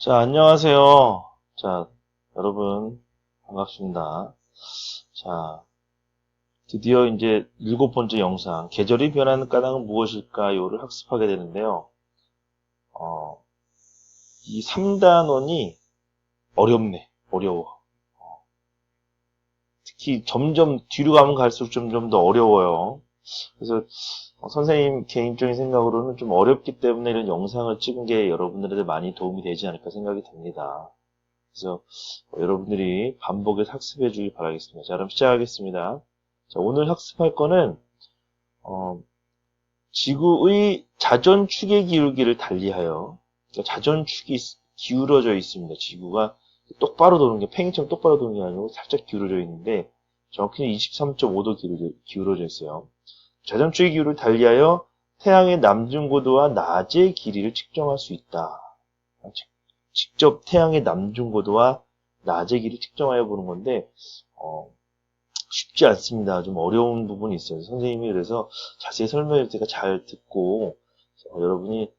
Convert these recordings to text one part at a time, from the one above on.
자, 안녕하세요. 자, 여러분, 반갑습니다. 자, 드디어 이제 일곱 번째 영상, 계절이 변하는 까닭은 무엇일까요를 학습하게 되는데요. 어, 이 3단원이 어렵네, 어려워. 어, 특히 점점 뒤로 가면 갈수록 점점 더 어려워요. 그래서 어, 선생님 개인적인 생각으로는 좀 어렵기 때문에 이런 영상을 찍은 게 여러분들한테 많이 도움이 되지 않을까 생각이 듭니다. 그래서 어, 여러분들이 반복해서 학습해 주길 바라겠습니다. 자, 그럼 시작하겠습니다. 자, 오늘 학습할 거는 어, 지구의 자전축의 기울기를 달리하여 그러니까 자전축이 기울어져 있습니다. 지구가 똑바로 도는 게 팽이처럼 똑바로 도는 게 아니고 살짝 기울어져 있는데 정확히는 23.5도 기울어져, 기울어져 있어요. 자전축의 기울을 달리하여 태양의 남중고도와 낮의 길이를 측정할 수 있다. 직접 태양의 남중고도와 낮의 길이를 측정하여 보는 건데 어, 쉽지 않습니다. 좀 어려운 부분이 있어요. 선생님이 그래서 자세히 설명할 때가 잘 듣고 어, 여러분이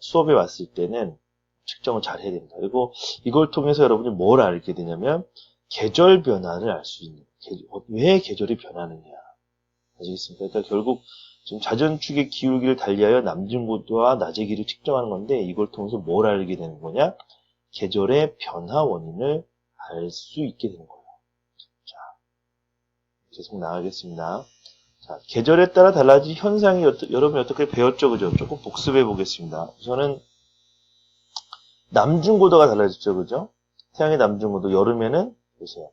수업에 왔을 때는 측정을 잘 해야 됩니다. 그리고 이걸 통해서 여러분이 뭘 알게 되냐면 계절 변화를 알 수 있는 어, 왜 계절이 변하느냐 아시겠습니까? 그러니까 결국 지금 자전축의 기울기를 달리하여 남중고도와 낮의 길을 측정하는 건데 이걸 통해서 뭘 알게 되는 거냐? 계절의 변화 원인을 알 수 있게 되는 거예요. 자, 계속 나가겠습니다. 자, 계절에 따라 달라진 현상이 어떠, 여러분이 어떻게 배웠죠? 그죠? 조금 복습해 보겠습니다. 우선은 남중고도가 달라졌죠? 그죠? 태양의 남중고도 여름에는 보세요.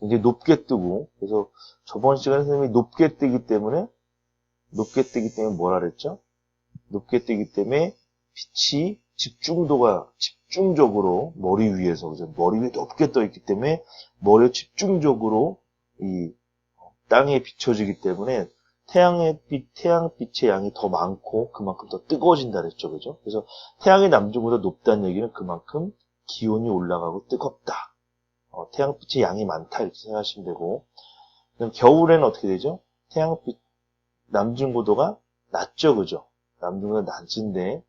굉장히 높게 뜨고 그래서 저번 시간에 선생님이 높게 뜨기 때문에 높게 뜨기 때문에 뭐라 그랬죠? 높게 뜨기 때문에 빛이 집중도가 집중적으로 머리 위에서 그죠? 머리 위에 높게 떠 있기 때문에 머리에 집중적으로 이 땅에 비춰지기 때문에 태양의 빛, 태양빛의 양이 더 많고 그만큼 더 뜨거워진다 그랬죠. 그죠? 그래서 태양의 남중보다 높다는 얘기는 그만큼 기온이 올라가고 뜨겁다. 어, 태양빛의 양이 많다 이렇게 생각하시면 되고 그럼 겨울에는 어떻게 되죠? 태양빛 남중고도가 낮죠, 그죠? 남중고도가 낮은데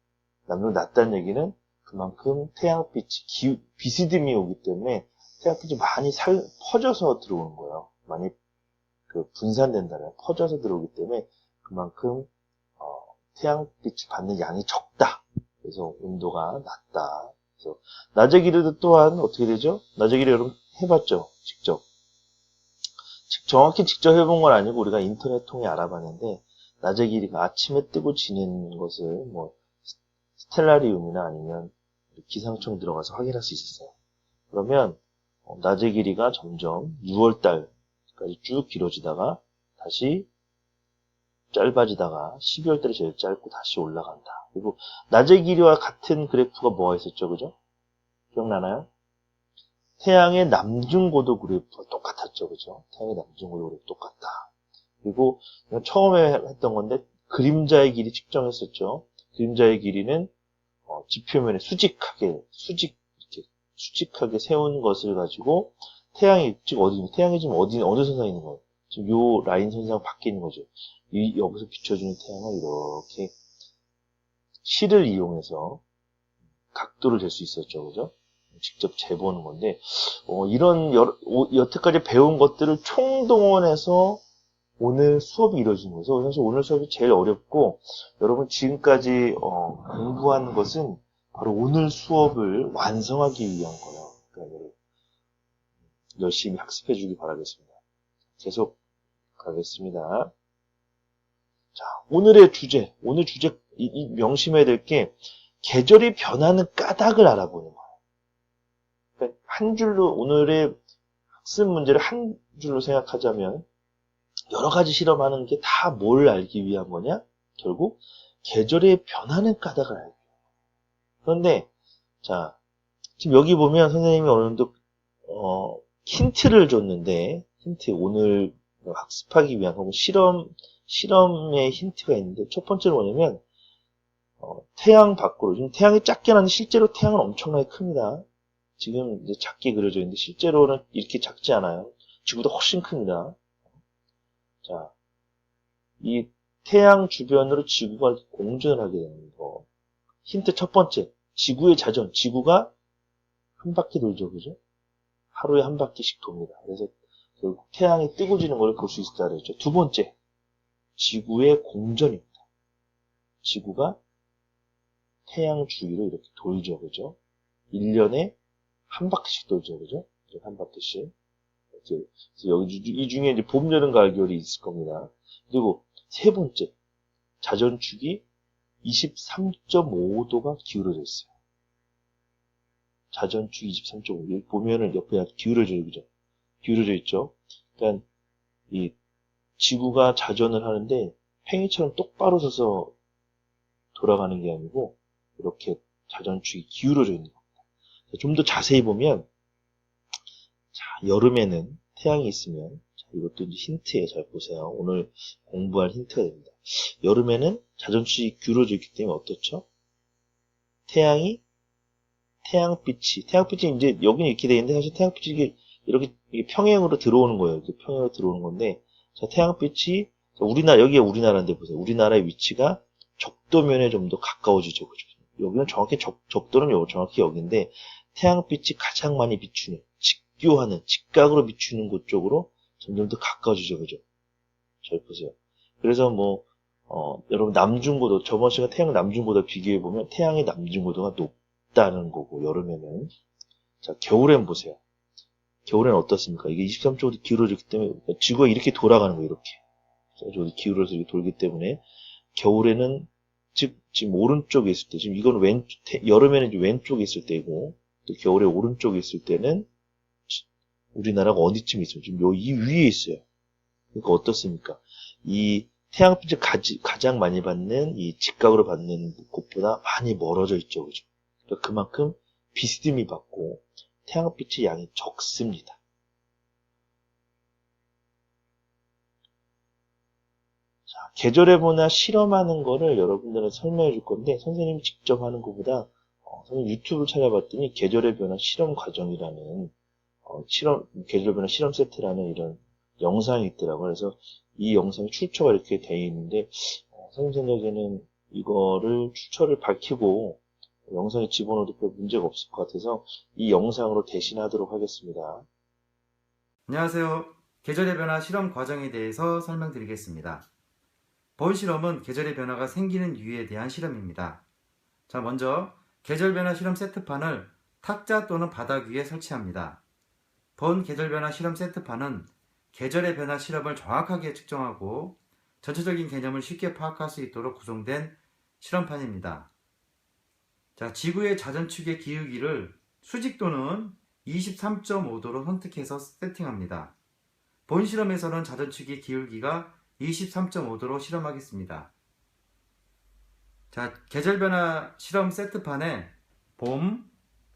남중 낮다는 얘기는 그만큼 태양빛이 기, 비스듬히 오기 때문에 태양빛이 많이 살, 퍼져서 들어오는 거예요. 많이 그 분산된다면 퍼져서 들어오기 때문에 그만큼 어, 태양빛이 받는 양이 적다. 그래서 온도가 낮다. 그래서 낮의 길이도 또한 어떻게 되죠? 낮의 길이 여러분 해봤죠? 직접. 정확히 직접 해본 건 아니고 우리가 인터넷 통해 알아봤는데 낮의 길이가 아침에 뜨고 지는 것을 뭐 스텔라리움이나 아니면 기상청 들어가서 확인할 수 있었어요. 그러면 어, 낮의 길이가 점점 6월달까지 쭉 길어지다가 다시 짧아지다가 12월 달에 제일 짧고 다시 올라간다. 그리고 낮의 길이와 같은 그래프가 뭐가 있었죠, 그죠? 기억나나요? 태양의 남중고도 그래프가 똑같았죠, 그죠? 태양의 남중고도 그래프 똑같다. 그리고 처음에 했던 건데 그림자의 길이 측정했었죠. 그림자의 길이는 어, 지표면에 수직하게 수직 이렇게 수직하게 세운 것을 가지고 태양이 지금 어디 태양이 지금 어디 어느 선상에 있는 거예요? 지금 요 라인 선상 밖에 있는 거죠. 이 여기서 비춰주는 태양을 이렇게 실을 이용해서 각도를 잴 수 있었죠. 그죠? 직접 재보는 건데, 어, 이런 여, 여태까지 배운 것들을 총동원해서 오늘 수업이 이루어진 거죠. 사실 오늘 수업이 제일 어렵고, 여러분 지금까지 어, 공부한 것은 바로 오늘 수업을 완성하기 위한 거예요. 그러니까 열심히 학습해 주기 바라겠습니다. 계속 가겠습니다. 자, 오늘의 주제, 오늘 주제 이, 이 명심해야 될 게 계절이 변하는 까닭을 알아보는 거예요. 그러니까 한 줄로 오늘의 학습 문제를 한 줄로 생각하자면 여러 가지 실험하는 게 다 뭘 알기 위한 거냐? 결국 계절의 변하는 까닭을 알기 위한 그런데 자 지금 여기 보면 선생님이 어느 정도 어, 힌트를 줬는데 힌트 오늘 학습하기 위한 실험 실험의 힌트가 있는데 첫 번째는 뭐냐면 어, 태양 밖으로 지금 태양이 작게 나는데 실제로 태양은 엄청나게 큽니다. 지금 이제 작게 그려져 있는데 실제로는 이렇게 작지 않아요. 지구보다 훨씬 큽니다. 자, 이 태양 주변으로 지구가 공전을 하게 되는 거. 힌트 첫 번째, 지구의 자전, 지구가 한 바퀴 돌죠, 그죠? 하루에 한 바퀴씩 돕니다. 그래서 결국 태양이 뜨고 지는 걸 볼 수 있다 그랬죠. 두 번째, 지구의 공전입니다. 지구가 태양 주위로 이렇게 돌죠, 그죠? 1년에 한 바퀴씩 돌죠, 그죠? 한 바퀴씩. 여기 주- 이 중에 이제 봄, 여름, 가을, 겨울이 있을 겁니다. 그리고 세 번째, 자전축이 23.5도가 기울어져 있어요. 자전축 23.5. 여기 보면은 옆에 기울어져 있죠. 기울어져 있죠. 그러니까 이 지구가 자전을 하는데 팽이처럼 똑바로 서서 돌아가는 게 아니고 이렇게 자전축이 기울어져 있는 겁니다. 좀 더 자세히 보면 자, 여름에는 태양이 있으면 자, 이것도 이제 힌트예요. 잘 보세요. 오늘 공부할 힌트가 됩니다. 여름에는 자전축이 기울어져 있기 때문에 어떻죠? 태양이 태양빛이 태양빛이 이제 여기는 이렇게 되어 있는데 사실 태양빛이 이렇게 평행으로 들어오는 거예요. 이렇게 평행으로 들어오는 건데 자, 태양빛이 자, 우리나라 여기가 우리나라인데 보세요. 우리나라의 위치가 적도면에 좀 더 가까워지죠. 그죠? 여기는 정확히 적, 적도는 요 정확히 여기인데 태양빛이 가장 많이 비추는 직교하는 직각으로 비추는 곳 쪽으로 점점 더 가까워지죠. 그죠? 잘 보세요. 그래서 뭐 어, 여러분 남중고도 저번 시간 태양 남중고도 비교해 보면 태양의 남중고도가 높다는 거고 여름에는 자 겨울엔 보세요. 겨울엔 어떻습니까? 이게 23쪽으로 기울어졌기 때문에 지구가 이렇게 돌아가는 거예요. 이렇게 저기 기울어서 이렇게 돌기 때문에 겨울에는 즉 지금 오른쪽에 있을 때 지금 이건 왼 태- 여름에는 왼쪽에 있을 때고 또 겨울에 오른쪽에 있을 때는 지- 우리나라가 어디쯤에 있어요? 지금 요 이 위에 있어요. 그러니까 어떻습니까? 이 태양빛을 가지- 가장 많이 받는 이 직각으로 받는 곳보다 많이 멀어져 있죠, 그죠? 그러니까 그만큼 비스듬히 받고 태양빛의 양이 적습니다. 자, 계절에 보나 실험하는 거를 여러분들은 설명해 줄 건데 선생님이 직접 하는 것보다 어, 선생님 유튜브를 찾아봤더니 계절의 변화 실험 과정이라는 어, 실험 계절 변화 실험 세트라는 이런 영상이 있더라고요. 그래서 이 영상에 출처가 이렇게 되어 있는데 어, 선생님 생각에는 이거를 출처를 밝히고 영상에 집어넣어도 별 문제가 없을 것 같아서 이 영상으로 대신하도록 하겠습니다. 안녕하세요. 계절의 변화 실험 과정에 대해서 설명드리겠습니다. 본 실험은 계절의 변화가 생기는 이유에 대한 실험입니다. 자, 먼저 계절 변화 실험 세트판을 탁자 또는 바닥 위에 설치합니다. 본 계절 변화 실험 세트판은 계절의 변화 실험을 정확하게 측정하고 전체적인 개념을 쉽게 파악할 수 있도록 구성된 실험판입니다. 자, 지구의 자전축의 기울기를 수직 또는 23.5도로 선택해서 세팅합니다. 본 실험에서는 자전축의 기울기가 23.5도로 실험하겠습니다. 자, 계절 변화 실험 세트판에 봄,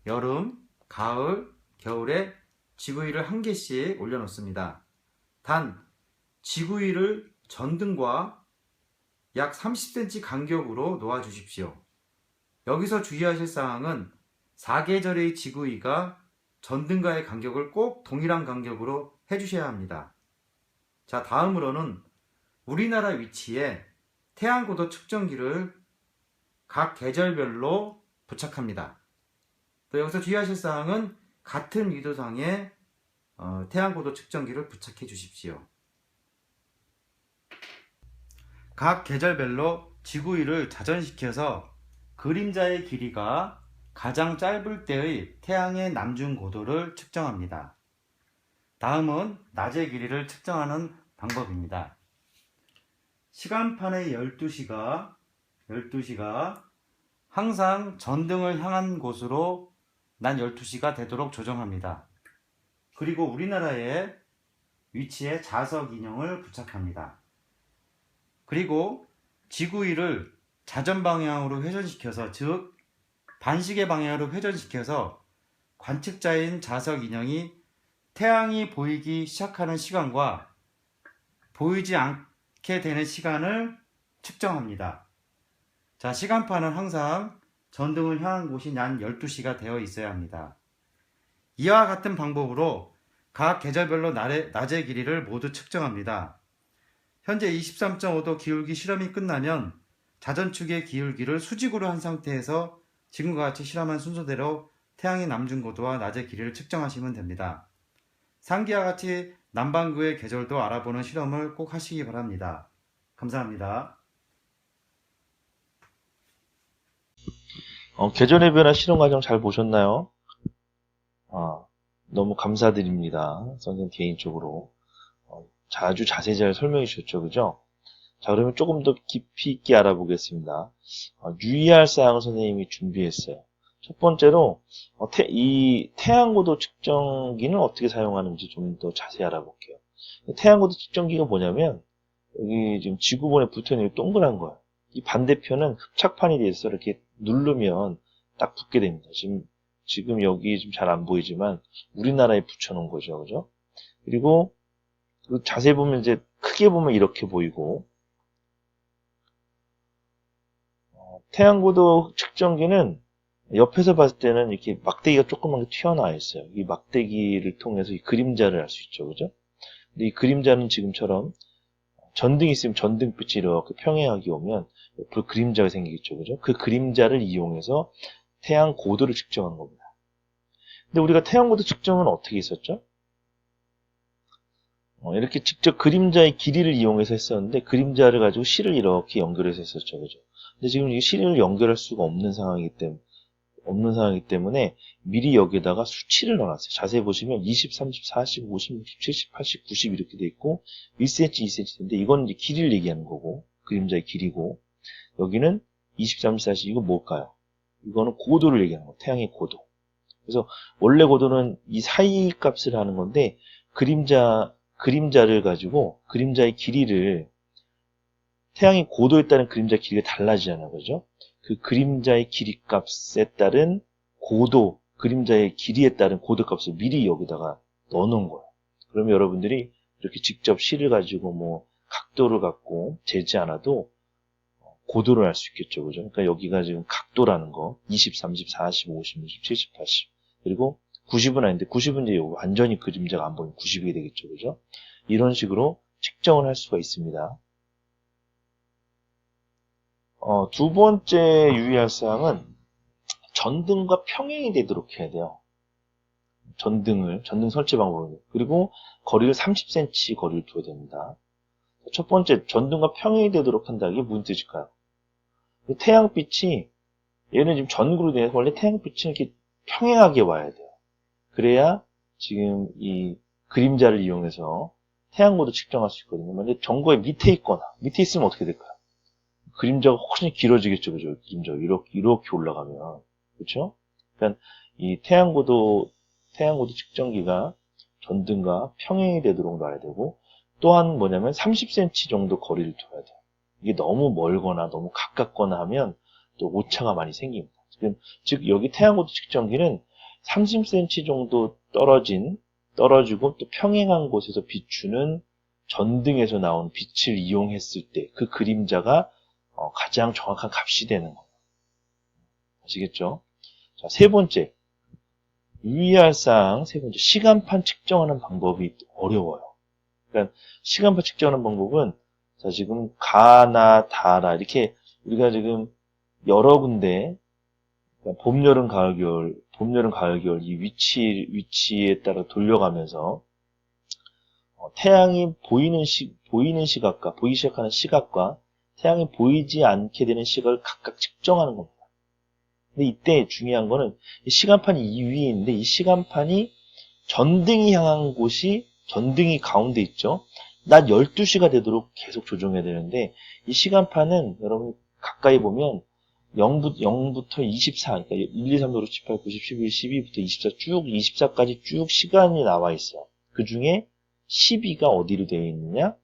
여름, 가을, 겨울에 지구위를 한 개씩 올려놓습니다. 단, 지구위를 전등과 약 30cm 간격으로 놓아 주십시오. 여기서 주의하실 사항은 사계절의 지구위가 전등과의 간격을 꼭 동일한 간격으로 해주셔야 합니다. 자, 다음으로는 우리나라 위치에 태양고도 측정기를 각 계절별로 부착합니다. 또 여기서 주의하실 사항은 같은 위도상에 어, 태양고도 측정기를 부착해 주십시오. 각 계절별로 지구위를 자전시켜서 그림자의 길이가 가장 짧을 때의 태양의 남중 고도를 측정합니다. 다음은 낮의 길이를 측정하는 방법입니다. 시간판의 12시가 12시가 항상 전등을 향한 곳으로 난 12시가 되도록 조정합니다. 그리고 우리나라의 위치에 자석 인형을 부착합니다. 그리고 지구위를 자전 방향으로 회전시켜서 즉 반시계 방향으로 회전시켜서 관측자인 자석 인형이 태양이 보이기 시작하는 시간과 보이지 않게 되는 시간을 측정합니다. 자, 시간판은 항상 전등을 향한 곳이 난 12시가 되어 있어야 합니다. 이와 같은 방법으로 각 계절별로 날의, 낮의 길이를 모두 측정합니다. 현재 23.5도 기울기 실험이 끝나면 자전축의 기울기를 수직으로 한 상태에서 지금과 같이 실험한 순서대로 태양의 남중 고도와 낮의 길이를 측정하시면 됩니다. 상기와 같이 남반구의 계절도 알아보는 실험을 꼭 하시기 바랍니다. 감사합니다. 어, 계절의 변화 실험 과정 잘 보셨나요? 아, 너무 감사드립니다. 선생님 개인적으로. 어, 아주 자세히 잘 설명해 주셨죠, 그죠? 자, 그러면 조금 더 깊이 있게 알아보겠습니다. 어, 유의할 사항을 선생님이 준비했어요. 첫 번째로, 어, 태, 이 태양고도 측정기는 어떻게 사용하는지 좀 더 자세히 알아볼게요. 태양고도 측정기가 뭐냐면, 여기 지금 지구본에 붙어 있는 이 동그란 거예요. 이 반대편은 흡착판이 있어 이렇게 누르면 딱 붙게 됩니다. 지금, 지금 여기 좀잘안 보이지만, 우리나라에 붙여놓은 거죠. 그죠? 그리고, 그 자세히 보면 이제 크게 보면 이렇게 보이고, 어, 태양고도 측정기는 옆에서 봤을 때는 이렇게 막대기가 조그맣게 튀어나와 있어요. 이 막대기를 통해서 이 그림자를 알 수 있죠. 그죠? 근데 이 그림자는 지금처럼 전등이 있으면 전등빛이 이렇게 평행하게 오면 옆으로 그림자가 생기겠죠. 그죠? 그 그림자를 이용해서 태양 고도를 측정하는 겁니다. 근데 우리가 태양 고도 측정은 어떻게 했었죠? 어, 이렇게 직접 그림자의 길이를 이용해서 했었는데 그림자를 가지고 실을 이렇게 연결해서 했었죠. 그죠? 근데 지금 이 실을 연결할 수가 없는 상황이기 때문에 없는 상황이기 때문에 미리 여기에다가 수치를 넣어놨어요. 자세히 보시면 20, 30, 40, 50, 60, 70, 80, 90 이렇게 돼 있고 1cm, 2cm인데 이건 이제 길이를 얘기하는 거고 그림자의 길이고 여기는 20, 30, 40 이거 뭘까요? 이거는 고도를 얘기하는 거 태양의 고도. 그래서 원래 고도는 이 사이 값을 하는 건데 그림자 그림자를 가지고 그림자의 길이를 태양의 고도에 따른 그림자 길이가 달라지잖아요. 그죠? 그 그림자의 길이 값에 따른 고도, 그림자의 길이에 따른 고도 값을 미리 여기다가 넣어 놓은 거예요. 그러면 여러분들이 이렇게 직접 실을 가지고 뭐 각도를 갖고 재지 않아도 고도를 알 수 있겠죠. 그죠? 그러니까 여기가 지금 각도라는 거 20, 30, 40, 50, 60, 70, 80 그리고 90은 아닌데 90은 이제 완전히 그림자가 안 보이면 90이 되겠죠. 그죠? 이런 식으로 측정을 할 수가 있습니다. 어, 두 번째 유의할 사항은 전등과 평행이 되도록 해야 돼요. 전등을, 전등 설치 방법을. 그리고 거리를 30cm 거리를 둬야 됩니다. 첫 번째, 전등과 평행이 되도록 한다. 이게 무슨 뜻일까요? 태양빛이, 얘는 지금 전구로 되어 원래 태양빛이 이렇게 평행하게 와야 돼요. 그래야 지금 이 그림자를 이용해서 태양고도 측정할 수 있거든요. 만약 전구의 밑에 있거나, 밑에 있으면 어떻게 될까요? 그림자가 훨씬 길어지겠죠, 그죠? 그림자가 이렇게, 이렇게 올라가면. 그렇죠? 그러니까 이 태양고도, 태양고도 측정기가 전등과 평행이 되도록 놔야 되고, 또한 뭐냐면 30cm 정도 거리를 둬야 돼요. 이게 너무 멀거나 너무 가깝거나 하면 또 오차가 많이 생깁니다. 지금, 즉, 여기 태양고도 측정기는 30cm 정도 떨어진, 떨어지고 또 평행한 곳에서 비추는 전등에서 나온 빛을 이용했을 때 그 그림자가 어, 가장 정확한 값이 되는 거예요. 아시겠죠? 자, 세 번째. 유의할 사항, 세 번째. 시간판 측정하는 방법이 어려워요. 그러니까, 시간판 측정하는 방법은, 자, 지금, 가나, 다라, 이렇게, 우리가 지금, 여러 군데, 그러니까 봄, 여름, 가을, 겨울, 봄, 여름, 가을, 겨울, 이 위치, 위치에 따라 돌려가면서, 어, 태양이 보이는 시, 보이는 시각과, 보이기 시작하는 시각과, 태양이 보이지 않게 되는 시각을 각각 측정하는 겁니다. 근데 이때 중요한 거는 시간판이 이 위에 있는데 이 시간판이 전등이 향한 곳이 전등이 가운데 있죠. 낮 12시가 되도록 계속 조정해야 되는데 이 시간판은 여러분 가까이 보면 0부터, 0부터 24, 그러니까 1, 2, 3, 4, 5, 6, 7, 8, 9, 10, 11, 12부터 24 쭉, 24까지 쭉 시간이 나와 있어요. 그 중에 12가 어디로 되어 있느냐?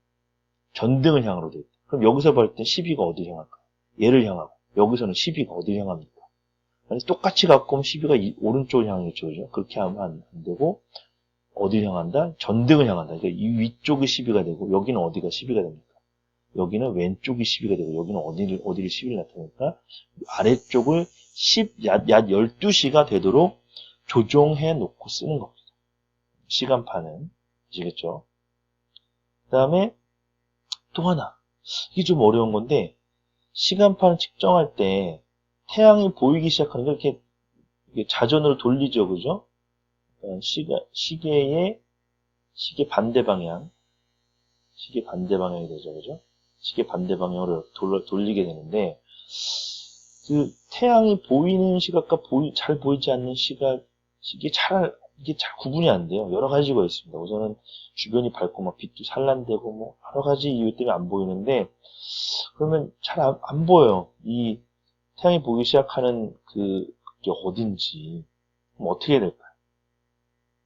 전등을 향으로 되어 있다. 그럼 여기서 볼 때 12가 어디를 향할까? 얘를 향하고 여기서는 12가 어디를 향합니까? 아니, 똑같이 갖고 오면 12가 이, 오른쪽을 향하겠죠. 그죠? 그렇게 하면 안, 안 되고 어디를 향한다? 전등을 향한다. 그러니까 이 위쪽이 12가 되고 여기는 어디가 12가 됩니까? 여기는 왼쪽이 12가 되고 여기는 어디를 어디를 12를 나타내니까 아래쪽을 10, 약, 약 12시가 되도록 조정해 놓고 쓰는 겁니다. 시간판은 아시겠죠? 그 다음에 또 하나 이게 좀 어려운 건데, 시간판을 측정할 때, 태양이 보이기 시작하는 게 이렇게, 이게 자전으로 돌리죠, 그죠? 그러니까 시가, 시계의, 시계 반대 방향, 시계 반대 방향이 되죠, 그죠? 시계 반대 방향으로 돌, 돌리게 되는데, 그 태양이 보이는 시각과 보이, 잘 보이지 않는 시각, 이게 잘, 이게 잘 구분이 안 돼요. 여러 가지가 있습니다. 우선은 주변이 밝고 막 빛도 산란되고 뭐 여러 가지 이유 때문에 안 보이는데, 그러면 잘 안, 안 보여요. 이 태양이 보기 시작하는 그, 그게 어딘지. 그럼 어떻게 될까요?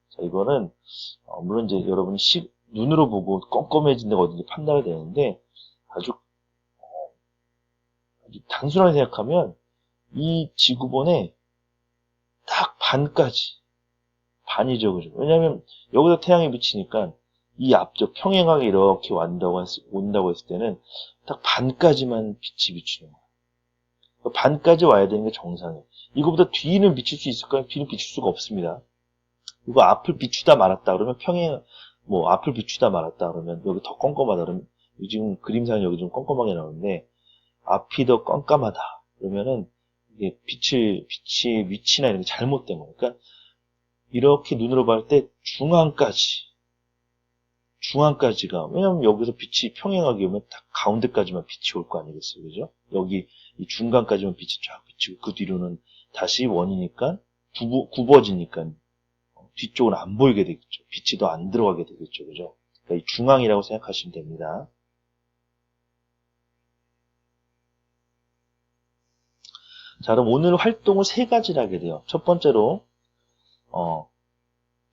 자, 이거는, 어, 물론 이제 여러분이 시, 눈으로 보고 껌껌해진 데가 어딘지 판단이 되는데, 아주, 어, 아주 단순하게 생각하면, 이 지구본의 딱 반까지, 반이죠, 그죠? 왜냐면, 여기서 태양이 비치니까, 이 앞쪽 평행하게 이렇게 온다고, 했, 온다고 했을 때는, 딱 반까지만 빛이 비추는 거예요. 그 반까지 와야 되는 게 정상이에요. 이거보다 뒤는 비출 수 있을까요? 뒤는 비출 수가 없습니다. 이거 앞을 비추다 말았다 그러면 평행, 뭐 앞을 비추다 말았다 그러면 여기 더 껌껌하다 그러면 지금 그림상이 여기 좀 껌껌하게 나오는데 앞이 더 껌껌하다 그러면은 이게 빛을 빛의 위치나 이런 게 잘못된 거예요. 그러니까 이렇게 눈으로 봤을 때 중앙까지 중앙까지가 왜냐면 여기서 빛이 평행하게 오면 딱 가운데까지만 빛이 올 거 아니겠어요, 그죠? 여기 이 중간까지만 빛이 쫙 비치고 그 뒤로는 다시 원이니까 굽어, 굽어지니까 뒤쪽은 안 보이게 되겠죠. 빛이 더 안 들어가게 되겠죠, 그죠? 그러니까 이 중앙이라고 생각하시면 됩니다. 자, 그럼 오늘 활동을 세 가지를 하게 돼요. 첫 번째로, 어,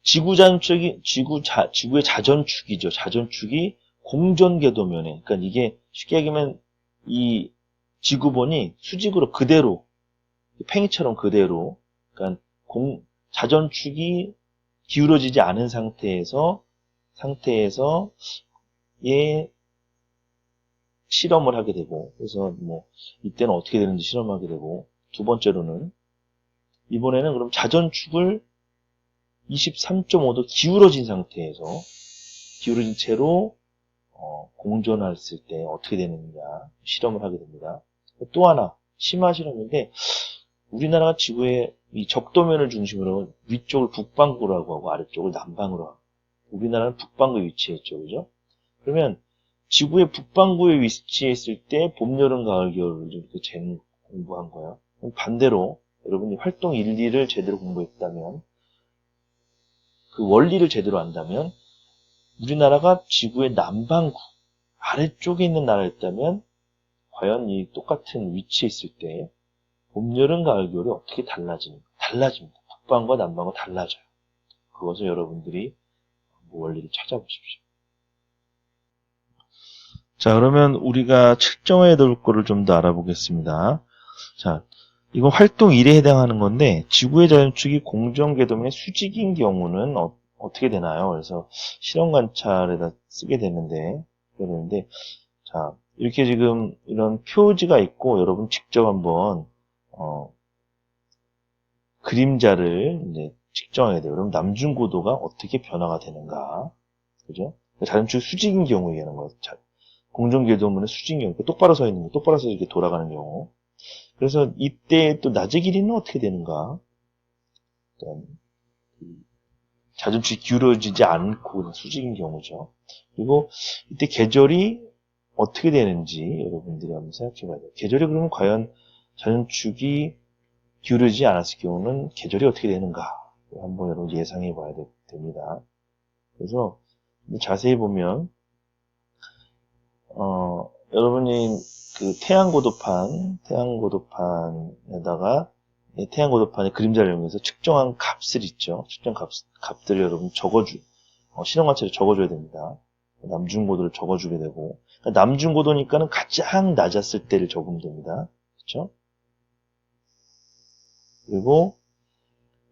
지구 자전축이, 지구 자, 지구의 자전축이죠. 자전축이 공전 궤도면에, 그러니까 이게 쉽게 얘기하면 이 지구본이 수직으로 그대로, 팽이처럼 그대로, 그러니까 공, 자전축이 기울어지지 않은 상태에서, 상태에서, 예, 실험을 하게 되고, 그래서 뭐, 이때는 어떻게 되는지 실험하게 되고, 두 번째로는, 이번에는 그럼 자전축을 23.5도 기울어진 상태에서, 기울어진 채로, 어, 공전했을 때 어떻게 되느냐, 실험을 하게 됩니다. 또 하나, 심화 실험인데, 우리나라가 지구의 이 적도면을 중심으로 위쪽을 북반구라고 하고 아래쪽을 남방으로 하고, 우리나라는 북반구에 위치했죠, 그죠? 그러면 지구의 북반구에 위치해 있을 때 봄, 여름, 가을, 겨울을 이렇게 재 공부한 거예요. 반대로 여러분이 활동 1, 2를 제대로 공부했다면 그 원리를 제대로 안다면 우리나라가 지구의 남반구 아래쪽에 있는 나라였다면 과연 이 똑같은 위치에 있을 때 봄, 여름, 가을, 겨울이 어떻게 달라지는가? 달라집니다. 북반과 남반과 달라져요. 그것을 여러분들이 원리를 찾아보십시오. 자, 그러면 우리가 측정해야 될 거를 좀 더 알아보겠습니다. 자, 이건 활동 1에 해당하는 건데, 지구의 자전축이 공전궤도면의 수직인 경우는 어, 떻게 되나요? 그래서 실험 관찰에다 쓰게 되는데, 쓰게 되는데, 자, 이렇게 지금 이런 표지가 있고, 여러분 직접 한번, 어, 그림자를 이제 측정해야 돼요. 그럼 남중 고도가 어떻게 변화가 되는가. 그죠? 자전축 수직인 경우 얘기하는 거예요. 자, 공전궤도문의 수직인 경우. 똑바로 서 있는 거, 똑바로 서 이렇게 돌아가는 경우. 그래서 이때 또 낮의 길이는 어떻게 되는가? 자전축이 기울어지지 않고 수직인 경우죠. 그리고 이때 계절이 어떻게 되는지 여러분들이 한번 생각해 봐야 돼요. 계절이 그러면 과연 자전축이 기울어지지 않았을 경우는 계절이 어떻게 되는가? 한번 여러분 예상해 봐야 됩니다. 그래서 자세히 보면, 어, 여러분이 그 태양고도판, 태양고도판에다가 태양고도판의 그림자를 이용해서 측정한 값을 있죠. 측정 값, 값들을 여러분 적어주, 어, 실험관찰에 적어줘야 됩니다. 남중고도를 적어주게 되고, 그러니까 남중고도니까는 가장 낮았을 때를 적으면 됩니다. 그렇죠? 그리고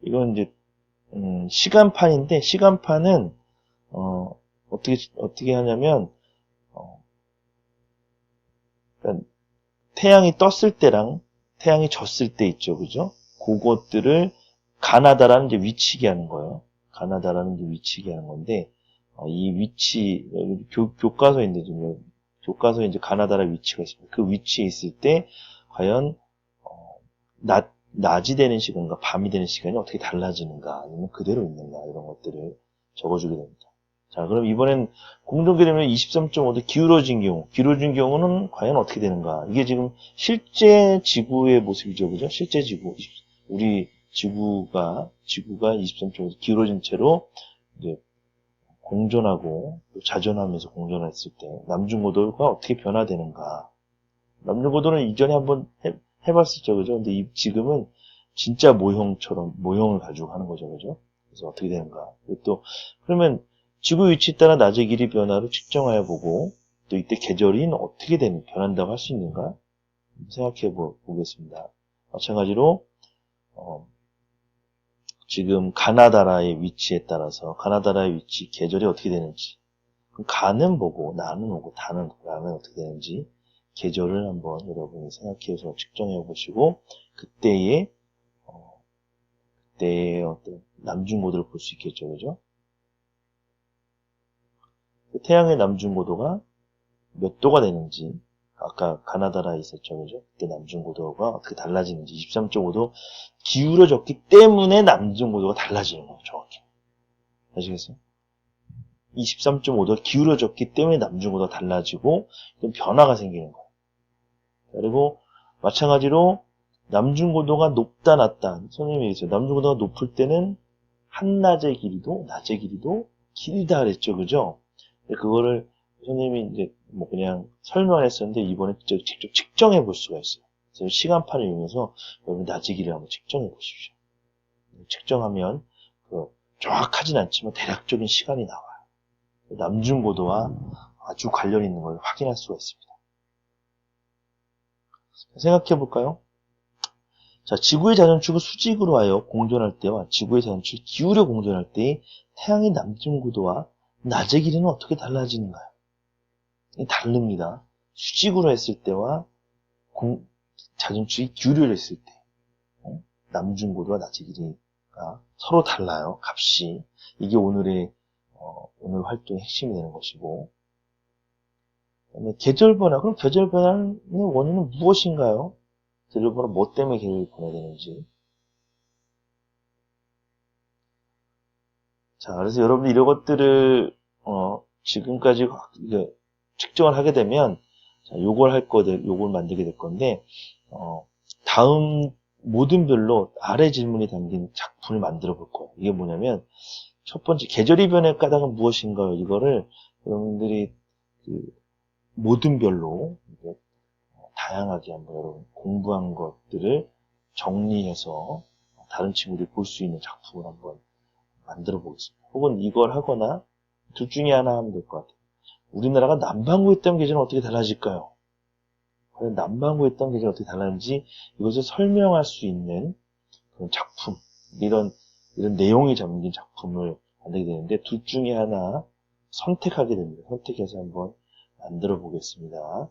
이건 이제 음, 시간판인데 시간판은 어, 떻게 어떻게 하냐면 어, 그러니까 태양이 떴을 때랑 태양이 졌을 때 있죠, 그죠? 그것들을 가나다라는 이제 위치기 하는 거예요. 가나다라는 이제 위치기 하는 건데 어, 이 위치 교, 교과서인데 지금 교과서에 이제 가나다라 위치가 있습니다. 그 위치에 있을 때 과연 어, 낮 낮이 되는 시간과 밤이 되는 시간이 어떻게 달라지는가, 아니면 그대로 있는가, 이런 것들을 적어주게 됩니다. 자, 그럼 이번엔 공동개념이 23.5도 기울어진 경우, 기울어진 경우는 과연 어떻게 되는가? 이게 지금 실제 지구의 모습이죠, 그죠? 실제 지구. 우리 지구가, 지구가 23.5도 기울어진 채로, 이제, 공전하고, 또 자전하면서 공전했을 때, 남중고도가 어떻게 변화되는가? 남중고도는 이전에 한번 해, 해봤었죠, 그죠? 근데 이- 지금은 진짜 모형처럼, 모형을 가지고 하는 거죠, 그죠? 그래서 어떻게 되는가? 또, 그러면 지구 위치에 따라 낮의 길이 변화를 측정하여 보고, 또 이때 계절이 어떻게 되는, 변한다고 할 수 있는가? 생각해 보, 보겠습니다. 마찬가지로, 어, 지금 가나다라의 위치에 따라서, 가나다라의 위치, 계절이 어떻게 되는지, 가는 보고, 나는 오고, 다는, 나는 어떻게 되는지, 계절을 한번 여러분이 생각해서 측정해 보시고, 그때의, 어, 그때의 어떤 남중고도를 볼 수 있겠죠, 그죠? 그 태양의 남중고도가 몇 도가 되는지, 아까 가나다라에 있었죠, 그죠? 그때 남중고도가 어떻게 달라지는지, 23.5도 기울어졌기 때문에 남중고도가 달라지는 거예요, 정확히. 아시겠어요? 23.5도가 기울어졌기 때문에 남중고도가 달라지고, 변화가 생기는 거예요. 그리고, 마찬가지로, 남중고도가 높다, 낮다. 선생님이 얘기했어요. 남중고도가 높을 때는 한낮의 길이도, 낮의 길이도 길다 그랬죠, 그죠? 그거를 선생님이 이제 뭐 그냥 설명했었는데 이번에 직접, 직접 측정해 볼 수가 있어요. 그래서 시간판을 이용해서 여러분 길이를 한번 측정해 보십시오. 측정하면 그 정확하진 않지만 대략적인 시간이 나와요. 남중고도와 아주 관련 있는 걸 확인할 수가 있습니다. 생각해 볼까요? 자, 지구의 자전축을 수직으로 하여 공전할 때와 지구의 자전축을 기울여 공전할 때의 태양의 남중고도와 낮의 길이는 어떻게 달라지는가요? 이 다릅니다. 수직으로 했을 때와 공, 자전축이 기울여 있을 때 어? 남중고도와 낮의 길이가 서로 달라요. 값이 이게 오늘의 어, 오늘 활동의 핵심이 되는 것이고 계절 변화 그럼 계절 변화의 원인은 무엇인가요? 계절 변화 뭐 때문에 계절 변화 되는지 자 그래서 여러분들 이런 것들을 어, 지금까지 측정을 하게 되면 자, 요걸 할 거들, 요걸 만들게 될 건데 어, 다음 모든 별로 아래 질문이 담긴 작품을 만들어 볼 거예요. 이게 뭐냐면 첫 번째 계절 이 변할 까닭은 무엇인가요? 이거를 여러분들이 그 모든 별로 다양하게 한번 여러분 공부한 것들을 정리해서 다른 친구들이 볼 수 있는 작품을 한번 만들어 보겠습니다. 혹은 이걸 하거나 둘 중에 하나 하면 될 것 같아요. 우리나라가 남반구에 있던 계절은 어떻게 달라질까요? 과연 남반구에 있던 계절은 어떻게 달라지는지 이것을 설명할 수 있는 그런 작품, 이런, 이런 내용이 담긴 작품을 만들게 되는데 둘 중에 하나 선택하게 됩니다. 선택해서 한번 만들어 보겠습니다.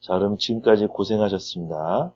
자, 그럼 지금까지 고생하셨습니다.